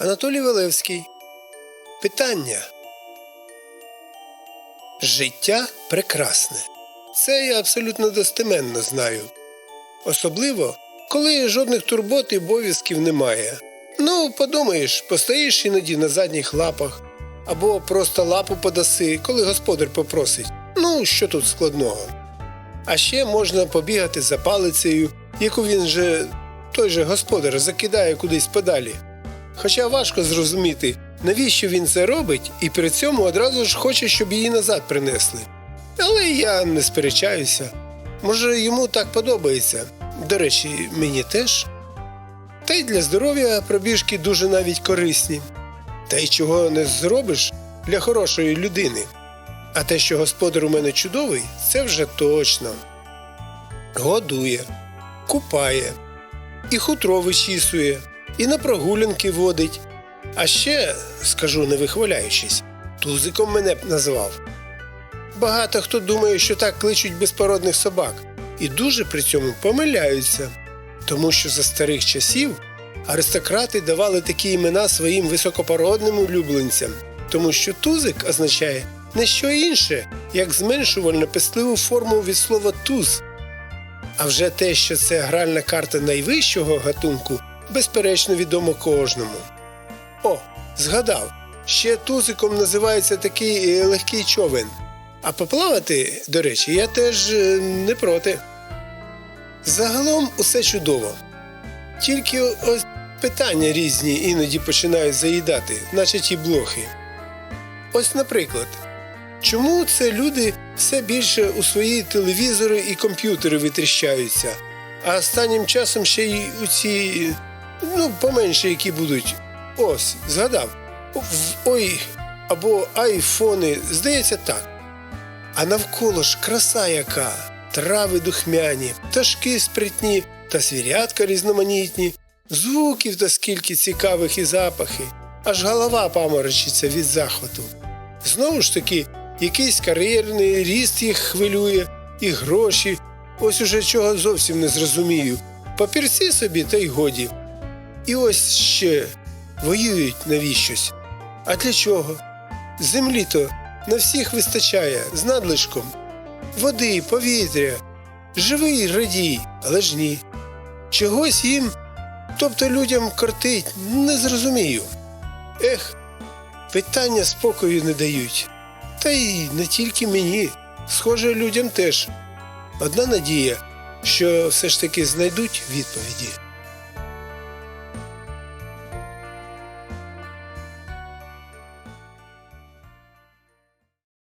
Анатолій Валевський. Питання. Життя прекрасне. Це я абсолютно достеменно знаю. Особливо, коли жодних турбот і обов'язків немає. Ну, подумаєш, постоїш іноді на задніх лапах, або просто лапу подаси, коли господар попросить. Ну, що тут складного? А ще можна побігати за палицею, яку він же той же господар закидає кудись подалі. Хоча важко зрозуміти, навіщо він це робить, і при цьому одразу ж хоче, щоб її назад принесли. Але я не сперечаюся. Може, йому так подобається. До речі, мені теж. Та й для здоров'я пробіжки дуже навіть корисні. Та й чого не зробиш для хорошої людини. А те, що господар у мене чудовий, це вже точно. Годує, купає, і хутро вичісує, і на прогулянки водить. А ще, скажу не вихваляючись, тузиком мене б назвав. Багато хто думає, що так кличуть безпородних собак, і дуже при цьому помиляються, тому що за старих часів аристократи давали такі імена своїм високопородним улюбленцям, тому що тузик означає не що інше, як зменшувально пестливу форму від слова туз. А вже те, що це гральна карта найвищого гатунку, безперечно відомо кожному. О, згадав, ще тузиком називається такий е, легкий човен. А поплавати, до речі, я теж е, не проти. Загалом усе чудово. Тільки ось питання різні іноді починають заїдати, наче ті блохи. Ось, наприклад, чому це люди все більше у свої телевізори і комп'ютери витріщаються, а останнім часом ще й у ці, ну, поменше, які будуть. Ось, згадав. Ой, або айфони, здається так. А навколо ж краса яка, трави духмяні, пташки спритні та звірятка різноманітні, звуків та скільки цікавих і запахи, аж голова паморочиться від захвату. Знову ж таки, якийсь кар'єрний ріст їх хвилює, і гроші, ось уже чого зовсім не зрозумію. Папірці собі та й годі. І ось ще воюють навіщось. А для чого? Землі то на всіх вистачає з надлишком. Води, повітря, живий радій, але ж ні. Чогось їм, тобто людям кортить, не зрозумію. Ех, питання спокою не дають. Та й не тільки мені, схоже, людям теж. Одна надія, що все ж таки знайдуть відповіді.